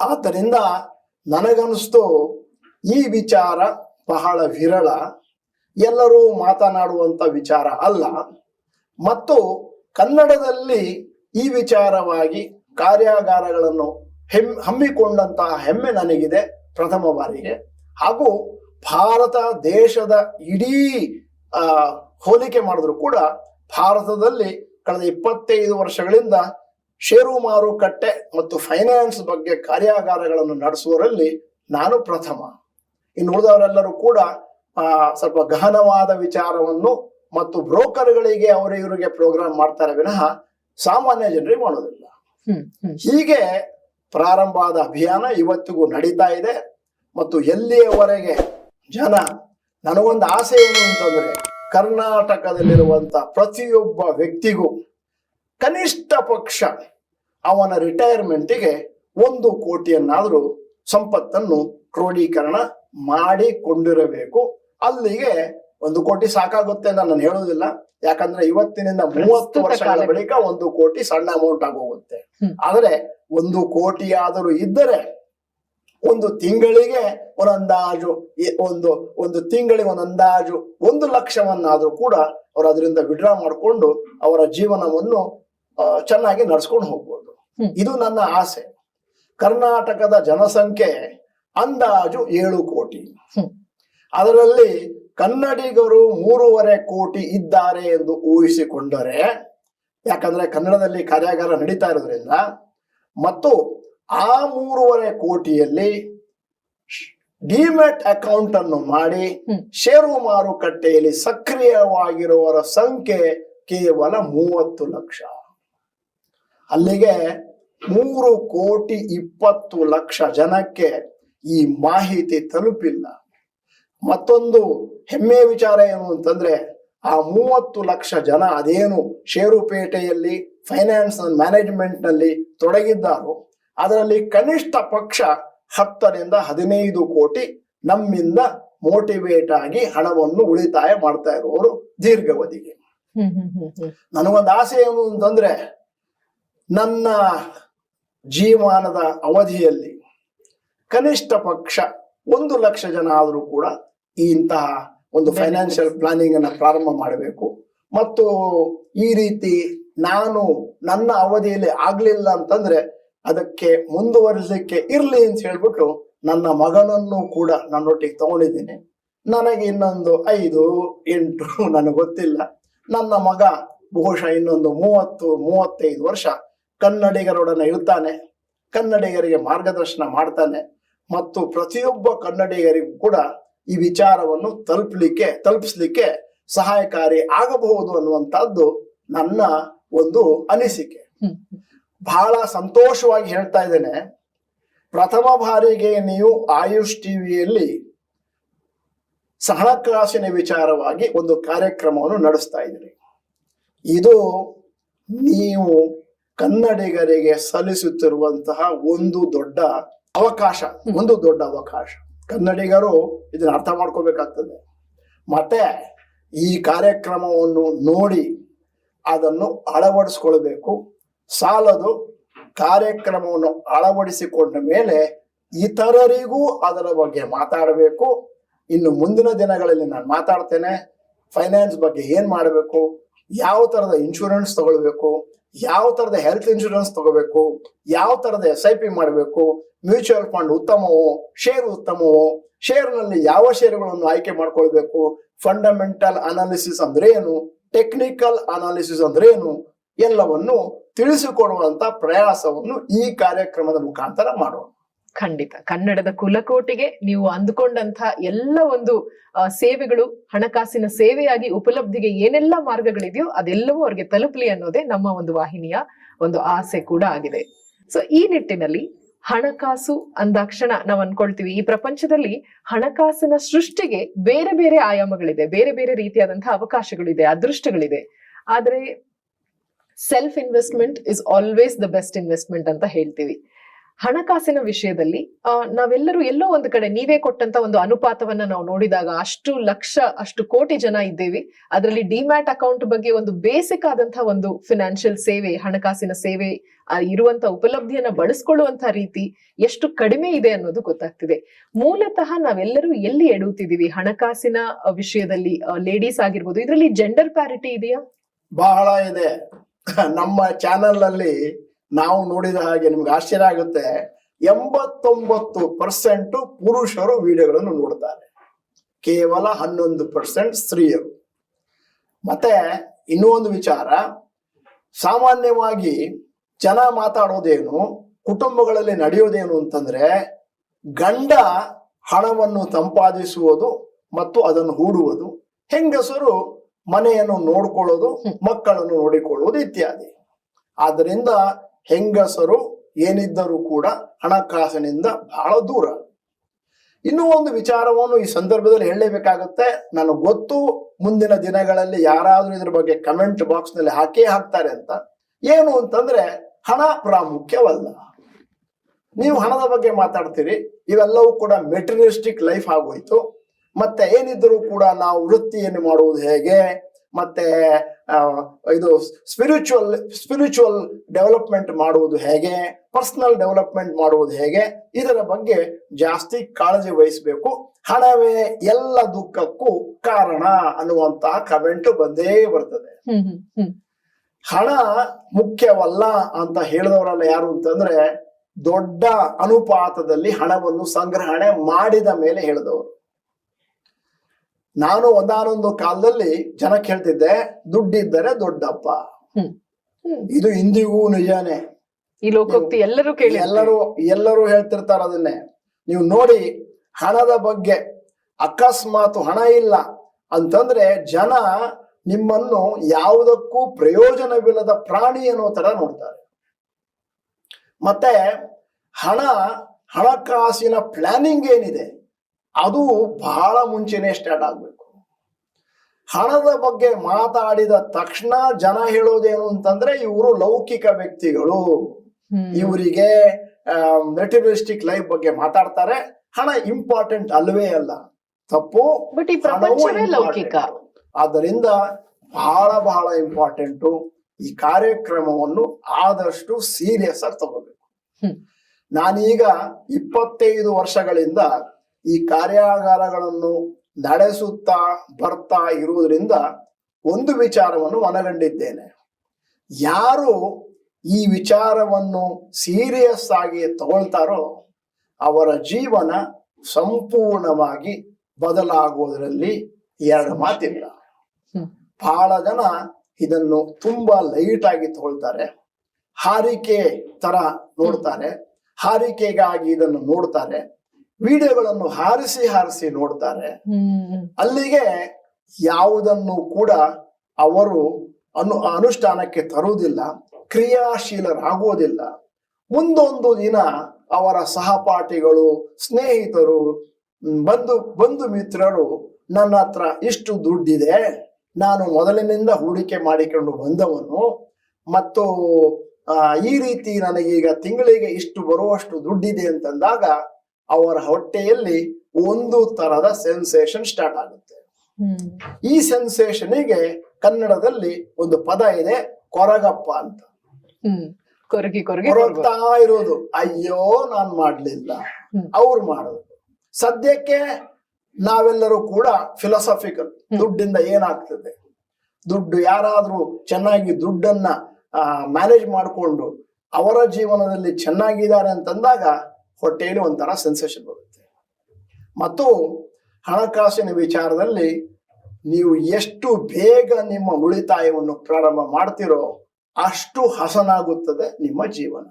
ಆದ್ದರಿಂದ ನನಗನ್ನಿಸ್ತು, ಈ ವಿಚಾರ ಬಹಳ ವಿರಳ. ಎಲ್ಲರೂ ಮಾತನಾಡುವಂತ ವಿಚಾರ ಅಲ್ಲ. ಮತ್ತು ಕನ್ನಡದಲ್ಲಿ ಈ ವಿಚಾರವಾಗಿ ಕಾರ್ಯಾಗಾರಗಳನ್ನು ಹೆಮ್, ಹಮ್ಮಿಕೊಂಡಂತಹ ಹೆಮ್ಮೆ ನನಗಿದೆ ಪ್ರಥಮ ಬಾರಿಗೆ. ಹಾಗೂ ಭಾರತ ದೇಶದ ಇಡೀ ಹೋಲಿಕೆ ಮಾಡಿದ್ರು ಕೂಡ ಭಾರತದಲ್ಲಿ ಕಳೆದ ಇಪ್ಪತ್ತೈದು ವರ್ಷಗಳಿಂದ ಷೇರು ಮಾರುಕಟ್ಟೆ ಮತ್ತು ಫೈನಾನ್ಸ್ ಬಗ್ಗೆ ಕಾರ್ಯಾಗಾರಗಳನ್ನು ನಡೆಸುವರಲ್ಲಿ ನಾನು ಪ್ರಥಮ. ಇನ್ನು ಉಳಿದವರೆಲ್ಲರೂ ಕೂಡ ಸ್ವಲ್ಪ ಗಹನವಾದ ವಿಚಾರವನ್ನು ಮತ್ತು ಬ್ರೋಕರ್ಗಳಿಗೆ ಅವರಿವರಿಗೆ ಪ್ರೋಗ್ರಾಮ್ ಮಾಡ್ತಾರೆ ವಿನಃ ಸಾಮಾನ್ಯ ಜನರಿಗೆ ಮಾಡೋದಿಲ್ಲ. ಹೀಗೆ ಪ್ರಾರಂಭ ಆದ ಅಭಿಯಾನ ಇವತ್ತಿಗೂ ನಡೀತಾ ಇದೆ ಮತ್ತು ಎಲ್ಲಿಯವರೆಗೆ ಜನ ನನಗೊಂದು ಆಸೆ ಏನು ಅಂತಂದ್ರೆ ಕರ್ನಾಟಕದಲ್ಲಿರುವಂತ ಪ್ರತಿಯೊಬ್ಬ ವ್ಯಕ್ತಿಗೂ ಕನಿಷ್ಠ ಪಕ್ಷ ಅವನ ರಿಟೈರ್ಮೆಂಟಿಗೆ ಒಂದು ಕೋಟಿಯನ್ನಾದರೂ ಸಂಪತ್ತನ್ನು ಕ್ರೋಢೀಕರಣ ಮಾಡಿಕೊಂಡಿರಬೇಕು ಅಲ್ಲಿಗೆ ಒಂದು ಕೋಟಿ ಸಾಕಾಗುತ್ತೆ ಅಂತ ನಾನು ಹೇಳೋದಿಲ್ಲ ಯಾಕಂದ್ರೆ ಇವತ್ತಿನಿಂದ ಮೂವತ್ತು ವರ್ಷಗಳ ಬಳಿಕ ಒಂದು ಕೋಟಿ ಸಣ್ಣ ಅಮೌಂಟ್ ಆಗೋಗುತ್ತೆ. ಆದರೆ ಒಂದು ಕೋಟಿ ಆದರೂ ಇದ್ದರೆ ಒಂದು ತಿಂಗಳಿಗೆ ಒಂದಂದಾಜು ಒಂದು ಒಂದು ತಿಂಗಳಿಗೆ ಒಂದಂದಾಜು ಒಂದು ಲಕ್ಷವನ್ನಾದ್ರೂ ಕೂಡ ಅವರು ಅದರಿಂದ ವಿಡ್ರಾ ಮಾಡಿಕೊಂಡು ಅವರ ಜೀವನವನ್ನು ಚೆನ್ನಾಗಿ ನಡ್ಸ್ಕೊಂಡು ಹೋಗ್ಬೋದು. ಇದು ನನ್ನ ಆಸೆ. ಕರ್ನಾಟಕದ ಜನಸಂಖ್ಯೆ ಅಂದಾಜು ಏಳು ಕೋಟಿ. ಅದರಲ್ಲಿ ಕನ್ನಡಿಗರು ಮೂರುವರೆ ಕೋಟಿ ಇದ್ದಾರೆ ಎಂದು ಊಹಿಸಿಕೊಂಡರೆ ಯಾಕಂದ್ರೆ ಕನ್ನಡದಲ್ಲಿ ಕಾರ್ಯಾಗಾರ ನಡೀತಾ ಇರೋದ್ರಿಂದ ಮತ್ತು ಆ ಮೂರುವರೆ ಕೋಟಿಯಲ್ಲಿ ಡಿಮೆಟ್ ಅಕೌಂಟ್ ಅನ್ನು ಮಾಡಿ. ಷೇರು ಮಾರುಕಟ್ಟೆಯಲ್ಲಿ ಸಕ್ರಿಯವಾಗಿರುವವರ ಸಂಖ್ಯೆ ಕೇವಲ ಮೂವತ್ತು ಲಕ್ಷ. ಅಲ್ಲಿಗೆ ಮೂರು ಕೋಟಿ ಇಪ್ಪತ್ತು ಲಕ್ಷ ಜನಕ್ಕೆ ಈ ಮಾಹಿತಿ ತಲುಪಿಲ್ಲ. ಮತ್ತೊಂದು ಹೆಮ್ಮೆಯ ವಿಚಾರ ಏನು ಅಂತಂದ್ರೆ ಆ ಮೂವತ್ತು ಲಕ್ಷ ಜನ ಅದೇನು ಷೇರುಪೇಟೆಯಲ್ಲಿ ಫೈನಾನ್ಸ್ ಮ್ಯಾನೇಜ್ಮೆಂಟ್ನಲ್ಲಿ ತೊಡಗಿದ್ದಾರೋ ಅದರಲ್ಲಿ ಕನಿಷ್ಠ ಪಕ್ಷ ಹತ್ತರಿಂದ ಹದಿನೈದು ಕೋಟಿ ನಮ್ಮಿಂದ ಮೋಟಿವೇಟ್ ಆಗಿ ಹಣವನ್ನು ಉಳಿತಾಯ ಮಾಡ್ತಾ ಇರುವವರು ದೀರ್ಘಾವಧಿಗೆ. ನನಗೊಂದು ಆಸೆ ಏನು ಅಂತಂದ್ರೆ ನನ್ನ ಜೀವನದ ಅವಧಿಯಲ್ಲಿ ಕನಿಷ್ಠ ಪಕ್ಷ ಒಂದು ಲಕ್ಷ ಜನ ಆದರೂ ಕೂಡ ಈ ಇಂತಹ ಒಂದು ಫೈನಾನ್ಷಿಯಲ್ ಪ್ಲಾನಿಂಗ್ ಅನ್ನು ಪ್ರಾರಂಭ ಮಾಡಬೇಕು. ಮತ್ತು ಈ ರೀತಿ ನಾನು ನನ್ನ ಅವಧಿಯಲ್ಲಿ ಆಗ್ಲಿಲ್ಲ ಅಂತಂದ್ರೆ ಅದಕ್ಕೆ ಮುಂದುವರಿಸಲಿಕ್ಕೆ ಇರ್ಲಿ ಅಂತ ಹೇಳ್ಬಿಟ್ಟು ನನ್ನ ಮಗನನ್ನು ಕೂಡ ನನ್ನೊಟ್ಟಿಗೆ ತಗೊಂಡಿದ್ದೀನಿ. ನನಗೆ ಇನ್ನೊಂದು ಐದು ಎಂಟು ನನಗೆ ಗೊತ್ತಿಲ್ಲ. ನನ್ನ ಮಗ ಬಹುಶಃ ಇನ್ನೊಂದು ಮೂವತ್ತು ಮೂವತ್ತೈದು ವರ್ಷ ಕನ್ನಡಿಗರೊಡನೆ ಇರ್ತಾನೆ, ಕನ್ನಡಿಗರಿಗೆ ಮಾರ್ಗದರ್ಶನ ಮಾಡ್ತಾನೆ ಮತ್ತು ಪ್ರತಿಯೊಬ್ಬ ಕನ್ನಡಿಗರಿಗೂ ಕೂಡ ಈ ವಿಚಾರವನ್ನು ತಲುಪಲಿಕ್ಕೆ, ತಲುಪಿಸ್ಲಿಕ್ಕೆ ಸಹಾಯಕಾರಿ ಆಗಬಹುದು ಅನ್ನುವಂಥದ್ದು ನನ್ನ ಒಂದು ಅನಿಸಿಕೆ. ಬಹಳ ಸಂತೋಷವಾಗಿ ಹೇಳ್ತಾ ಇದ್ದೇನೆ. ಪ್ರಥಮ ಬಾರಿಗೆ ನೀವು ಆಯುಷ್ ಟಿವಿಯಲ್ಲಿ ಸಹಕಾಸಿನ ವಿಚಾರವಾಗಿ ಒಂದು ಕಾರ್ಯಕ್ರಮವನ್ನು ನಡೆಸ್ತಾ ಇದ್ದೀರಿ. ಇದು ನೀವು ಕನ್ನಡಿಗರಿಗೆ ಸಲ್ಲಿಸುತ್ತಿರುವಂತಹ ಒಂದು ದೊಡ್ಡ ಅವಕಾಶ, ಒಂದು ದೊಡ್ಡ ಅವಕಾಶ. ಕನ್ನಡಿಗರು ಇದನ್ನ ಅರ್ಥ ಮಾಡ್ಕೋಬೇಕಾಗ್ತದೆ. ಮತ್ತೆ ಈ ಕಾರ್ಯಕ್ರಮವನ್ನು ನೋಡಿ ಅದನ್ನು ಅಳವಡಿಸ್ಕೊಳ್ಬೇಕು. ಸಾಲದು ಕಾರ್ಯಕ್ರಮವನ್ನು ಅಳವಡಿಸಿಕೊಂಡ ಮೇಲೆ ಇತರರಿಗೂ ಅದರ ಬಗ್ಗೆ ಮಾತಾಡಬೇಕು. ಇನ್ನು ಮುಂದಿನ ದಿನಗಳಲ್ಲಿ ನಾನು ಮಾತಾಡ್ತೇನೆ. ಫೈನಾನ್ಸ್ ಬಗ್ಗೆ ಏನ್ ಮಾಡಬೇಕು? ಯಾವ ತರದ ಇನ್ಶೂರೆನ್ಸ್ ತಗೊಳ್ಬೇಕು, ಯಾವ ತರದ ಹೆಲ್ತ್ ಇನ್ಶೂರೆನ್ಸ್ ತಗೋಬೇಕು ಯಾವ ತರದ ಎಸ್ ಐ ಪಿ ಮಾಡಬೇಕು ಮ್ಯೂಚುವಲ್ ಫಂಡ್ ಉತ್ತಮವೋ ಶೇರ್ ಉತ್ತಮವೋ ಶೇರ್ನಲ್ಲಿ ಯಾವ ಷೇರುಗಳನ್ನು ಆಯ್ಕೆ ಮಾಡ್ಕೊಳ್ಬೇಕು ಫಂಡಮೆಂಟಲ್ ಅನಾಲಿಸಿಸ್ ಅಂದ್ರೆ ಏನು ಟೆಕ್ನಿಕಲ್ ಅನಾಲಿಸಿಸ್ ಅಂದ್ರೆ ಏನು, ಎಲ್ಲವನ್ನು ತಿಳಿಸಿಕೊಡುವಂತ ಪ್ರಯಾಸವನ್ನು ಈ ಕಾರ್ಯಕ್ರಮದ ಮುಖಾಂತರ ಮಾಡೋಣ. ಖಂಡಿತ. ಕನ್ನಡದ ಕುಲಕೋಟಿಗೆ ನೀವು ಅಂದುಕೊಂಡಂತಹ ಎಲ್ಲ ಒಂದು ಸೇವೆಗಳು, ಹಣಕಾಸಿನ ಸೇವೆಯಾಗಿ ಉಪಲಬ್ಧಿಗೆ ಏನೆಲ್ಲ ಮಾರ್ಗಗಳಿದೆಯೋ ಅದೆಲ್ಲವೂ ಅವ್ರಿಗೆ ತಲುಪಲಿ ಅನ್ನೋದೇ ನಮ್ಮ ಒಂದು ವಾಹಿನಿಯ ಒಂದು ಆಸೆ ಕೂಡ ಆಗಿದೆ. ಸೊ ಈ ನಿಟ್ಟಿನಲ್ಲಿ ಹಣಕಾಸು ಅಂದಾಕ್ಷಣ ನಾವು ಅನ್ಕೊಳ್ತೀವಿ, ಈ ಪ್ರಪಂಚದಲ್ಲಿ ಹಣಕಾಸಿನ ಸೃಷ್ಟಿಗೆ ಬೇರೆ ಬೇರೆ ಆಯಾಮಗಳಿದೆ, ಬೇರೆ ಬೇರೆ ರೀತಿಯಾದಂತಹ ಅವಕಾಶಗಳಿದೆ, ಅದೃಷ್ಟಗಳಿದೆ. ಆದ್ರೆ self investment is always the best investment ಅಂತ ಹೇಳ್ತೀವಿ. ಹಣಕಾಸಿನ ವಿಷಯದಲ್ಲಿ ನಾವೆಲ್ಲರೂ ಎಲ್ಲೋ ಒಂದು ಕಡೆ ನೀವೇ ಕೊಟ್ಟಂತ ಒಂದು ಅನುಪಾತವನ್ನ ನಾವು ನೋಡಿದಾಗ ಅಷ್ಟು ಲಕ್ಷ, ಅಷ್ಟು ಕೋಟಿ ಜನ ಇದ್ದೇವೆ. ಅದರಲ್ಲಿ ಡಿಮ್ಯಾಟ್ ಅಕೌಂಟ್ ಬಗ್ಗೆ ಒಂದು ಬೇಸಿಕ್ ಆದಂತಹ ಒಂದು ಫಿನಾನ್ಷಿಯಲ್ ಸೇವೆ, ಹಣಕಾಸಿನ ಸೇವೆ ಇರುವಂತಹ ಇರುವಂತ ಉಪಲಬ್ಧಿಯನ್ನ ಬಳಸ್ಕೊಳ್ಳುವಂತ ರೀತಿ ಎಷ್ಟು ಕಡಿಮೆ ಇದೆ ಅನ್ನೋದು ಗೊತ್ತಾಗ್ತಿದೆ. ಮೂಲತಃ ನಾವೆಲ್ಲರೂ ಎಲ್ಲಿ ಎಡುತ್ತಿದೀವಿ ಹಣಕಾಸಿನ ವಿಷಯದಲ್ಲಿ ಲೇಡೀಸ್ ಆಗಿರ್ಬೋದು, ಇದರಲ್ಲಿ ಜೆಂಡರ್ ಪ್ಯಾರಿಟಿ ಇದೆಯಾ? ಬಹಳ ಇದೆ. ನಮ್ಮ ಚಾನೆಲ್ ಅಲ್ಲಿ ನಾವು ನೋಡಿದ ಹಾಗೆ ನಿಮ್ಗೆ ಆಶ್ಚರ್ಯ ಆಗುತ್ತೆ, ಎಂಬತ್ತೊಂಬತ್ತು ಪರ್ಸೆಂಟ್ ಪುರುಷರು ವಿಡಿಯೋಗಳನ್ನು ನೋಡುತ್ತಾರೆ ಕೇವಲ ಹನ್ನೊಂದು ಪರ್ಸೆಂಟ್ ಸ್ತ್ರೀಯರು. ಮತ್ತೆ ಇನ್ನೂ ಒಂದು ವಿಚಾರ, ಸಾಮಾನ್ಯವಾಗಿ ಜನ ಮಾತಾಡೋದೇನು, ಕುಟುಂಬಗಳಲ್ಲಿ ನಡೆಯೋದೇನು ಅಂತಂದ್ರೆ, ಗಂಡ ಹಣವನ್ನು ಸಂಪಾದಿಸುವುದು ಮತ್ತು ಅದನ್ನು ಹೂಡುವುದು, ಹೆಂಗಸರು ಮನೆಯನ್ನು ನೋಡಿಕೊಳ್ಳೋದು, ಮಕ್ಕಳನ್ನು ನೋಡಿಕೊಳ್ಳುವುದು ಇತ್ಯಾದಿ. ಆದ್ದರಿಂದ ಹೆಂಗಸರು ಏನಿದ್ದರೂ ಕೂಡ ಹಣಕಾಸಿನಿಂದ ಬಹಳ ದೂರ. ಇನ್ನೂ ಒಂದು ವಿಚಾರವನ್ನು ಈ ಸಂದರ್ಭದಲ್ಲಿ ಹೇಳಲೇಬೇಕಾಗುತ್ತೆ. ನನಗೆ ಗೊತ್ತು, ಮುಂದಿನ ದಿನಗಳಲ್ಲಿ ಯಾರಾದರೂ ಇದ್ರ ಬಗ್ಗೆ ಕಮೆಂಟ್ ಬಾಕ್ಸ್ನಲ್ಲಿ ಹಾಕೇ ಹಾಕ್ತಾರೆ ಅಂತ. ಏನು ಅಂತಂದ್ರೆ, ಹಣ ಪ್ರಾಮುಖ್ಯವಲ್ಲ. ನೀವು ಹಣದ ಬಗ್ಗೆ ಮಾತಾಡ್ತೀರಿ, ಇವೆಲ್ಲವೂ ಕೂಡ ಮೆಟೀರಿಯಲಿಸ್ಟಿಕ್ ಲೈಫ್ ಆಗೋಯ್ತು. ಮತ್ತೆ ಏನಿದ್ದರೂ ಕೂಡ ನಾವು ವೃತ್ತಿಯನ್ನು ಮಾಡುವುದು ಹೇಗೆ? ಮತ್ತೆ ಇದು ಸ್ಪಿರಿಚುವಲ್ ಸ್ಪಿರಿಚುವಲ್ ಡೆವಲಪ್ಮೆಂಟ್ ಮಾಡುವುದು ಹೇಗೆ? ಪರ್ಸನಲ್ ಡೆವಲಪ್ಮೆಂಟ್ ಮಾಡುವುದು ಹೇಗೆ? ಇದರ ಬಗ್ಗೆ ಜಾಸ್ತಿ ಕಾಳಜಿ ವಹಿಸಬೇಕು. ಹಣವೇ ಎಲ್ಲ ದುಃಖಕ್ಕೂ ಕಾರಣ ಅನ್ನುವಂತಹ ಕಮೆಂಟ್ ಬಂದೇ ಬರ್ತದೆ. ಹಣ ಮುಖ್ಯವಲ್ಲ ಅಂತ ಹೇಳಿದವರಲ್ಲ ಯಾರು ಅಂತಂದ್ರೆ ದೊಡ್ಡ ಅನುಪಾತದಲ್ಲಿ ಹಣವನ್ನು ಸಂಗ್ರಹಣೆ ಮಾಡಿದ ಮೇಲೆ ಹೇಳಿದವರು. ನಾನು ಒಂದಾನೊಂದು ಕಾಲದಲ್ಲಿ ಜನಕ್ಕೆ ಹೇಳ್ತಿದ್ದೆ ದುಡ್ಡಿದ್ದರೆ ದೊಡ್ಡಪ್ಪ. ಇದು ಇಂದಿಗೂ ನಿಜಾನೇ. ಈ ಲೋಕೋಕ್ತಿ ಎಲ್ಲರೂ ಕೇಳಿ ಎಲ್ಲರೂ ಎಲ್ಲರೂ ಹೇಳ್ತಿರ್ತಾರ ಅದನ್ನೇ. ನೀವು ನೋಡಿ ಹಣದ ಬಗ್ಗೆ. ಅಕಸ್ಮಾತ್ ಹಣ ಇಲ್ಲ ಅಂತಂದ್ರೆ ಜನ ನಿಮ್ಮನ್ನು ಯಾವುದಕ್ಕೂ ಪ್ರಯೋಜನವಿಲ್ಲದ ಪ್ರಾಣಿ ಅನ್ನೋ ತರ ನೋಡ್ತಾರೆ. ಮತ್ತೆ ಹಣ ಹಣಕಾಸಿನ ಪ್ಲಾನಿಂಗ್ ಏನಿದೆ? ಅದು ಬಹಳ ಮುಂಚೆನೆ ಸ್ಟಾರ್ಟ್ ಆಗ್ಬೇಕು. ಹಣದ ಬಗ್ಗೆ ಮಾತಾಡಿದ ತಕ್ಷಣ ಜನ ಹೇಳೋದೇನು ಅಂತಂದ್ರೆ ಇವರು ಲೌಕಿಕ ವ್ಯಕ್ತಿಗಳು. ಇವರಿಗೆ ಮೆಟೀರಿಯಲಿಸ್ಟಿಕ್ ಲೈಫ್ ಬಗ್ಗೆ ಮಾತಾಡ್ತಾರೆ. ಹಣ ಇಂಪಾರ್ಟೆಂಟ್ ಅಲ್ವೇ ಅಲ್ಲ. ತಪ್ಪು ಲೌಕಿಕ. ಆದ್ದರಿಂದ ಬಹಳ ಬಹಳ ಇಂಪಾರ್ಟೆಂಟು ಈ ಕಾರ್ಯಕ್ರಮವನ್ನು ಆದಷ್ಟು ಸೀರಿಯಸ್ ಆಗಿ ತಗೋಬೇಕು. ನಾನೀಗ ಇಪ್ಪತ್ತೈದು ವರ್ಷಗಳಿಂದ ಈ ಕಾರ್ಯಾಗಾರಗಳನ್ನು ನಡೆಸುತ್ತಾ ಬರ್ತಾ ಇರುವುದರಿಂದ ಒಂದು ವಿಚಾರವನ್ನು ಮನಗಂಡಿದ್ದೇನೆ. ಯಾರು ಈ ವಿಚಾರವನ್ನು ಸೀರಿಯಸ್ ಆಗಿ ತಗೊಳ್ತಾರೋ ಅವರ ಜೀವನ ಸಂಪೂರ್ಣವಾಗಿ ಬದಲಾಗುವುದರಲ್ಲಿ ಎರಡು ಮಾತಿಲ್ಲ. ಬಹಳ ಜನ ಇದನ್ನು ತುಂಬಾ ಲೈಟ್ ಆಗಿ ತಗೊಳ್ತಾರೆ. ಹಾರಿಕೆ ತರ ನೋಡ್ತಾರೆ. ಹಾರಿಕೆಗಾಗಿ ಇದನ್ನು ನೋಡ್ತಾರೆ. ವಿಡಿಯೋಗಳನ್ನು ಹಾರಿಸಿ ಹಾರಿಸಿ ನೋಡ್ತಾರೆ. ಅಲ್ಲಿಗೆ ಯಾವುದನ್ನು ಕೂಡ ಅವರು ಅನು ಅನುಷ್ಠಾನಕ್ಕೆ ತರುವುದಿಲ್ಲ, ಕ್ರಿಯಾಶೀಲರಾಗುವುದಿಲ್ಲ. ಮುಂದೊಂದು ದಿನ ಅವರ ಸಹಪಾಠಿಗಳು, ಸ್ನೇಹಿತರು, ಬಂಧು ಬಂಧು ಮಿತ್ರರು, ನನ್ನ ಹತ್ರ ಇಷ್ಟು ದುಡ್ಡಿದೆ, ನಾನು ಮೊದಲಿನಿಂದ ಹೂಡಿಕೆ ಮಾಡಿಕೊಂಡು ಬಂದವನು, ಮತ್ತು ಈ ರೀತಿ ನನಗೀಗ ತಿಂಗಳಿಗೆ ಇಷ್ಟು ಬರುವಷ್ಟು ದುಡ್ಡಿದೆ ಅಂತಂದಾಗ ಅವರ ಹೊಟ್ಟೆಯಲ್ಲಿ ಒಂದು ತರದ ಸೆನ್ಸೇಷನ್ ಸ್ಟಾರ್ಟ್ ಆಗುತ್ತೆ. ಈ ಸೆನ್ಸೇಷನಿಗೆ ಕನ್ನಡದಲ್ಲಿ ಒಂದು ಪದ ಇದೆ ಕೊರಗಪ್ಪ ಅಂತ. ಕೊರಗಿ ಕೊರಗಿ ಕೊರಗು. ಕೊರಗ್ತಾ ಇರೋದು ಅಯ್ಯೋ ನಾನ್ ಮಾಡ್ಲಿಲ್ಲ. ಅವ್ರು ಮಾಡೋದು. ಸದ್ಯಕ್ಕೆ ನಾವೆಲ್ಲರೂ ಕೂಡ ಫಿಲಾಸಫಿಕಲ್ ದುಡ್ಡಿಂದ ಏನಾಗ್ತದೆ? ದುಡ್ಡು ಯಾರಾದ್ರೂ ಚೆನ್ನಾಗಿ ದುಡ್ಡನ್ನ ಮ್ಯಾನೇಜ್ ಮಾಡಿಕೊಂಡು ಅವರ ಜೀವನದಲ್ಲಿ ಚೆನ್ನಾಗಿದ್ದಾರೆ ಅಂತಂದಾಗ ಹೊಟ್ಟೆಯಲ್ಲಿ ಒಂಥರ ಸೆನ್ಸೇಷನ್ ಬರುತ್ತೆ. ಮತ್ತು ಹಣಕಾಸಿನ ವಿಚಾರದಲ್ಲಿ ನೀವು ಎಷ್ಟು ಬೇಗ ನಿಮ್ಮ ಉಳಿತಾಯವನ್ನು ಪ್ರಾರಂಭ ಮಾಡ್ತಿರೋ ಅಷ್ಟು ಹಸನಾಗುತ್ತದೆ ನಿಮ್ಮ ಜೀವನ.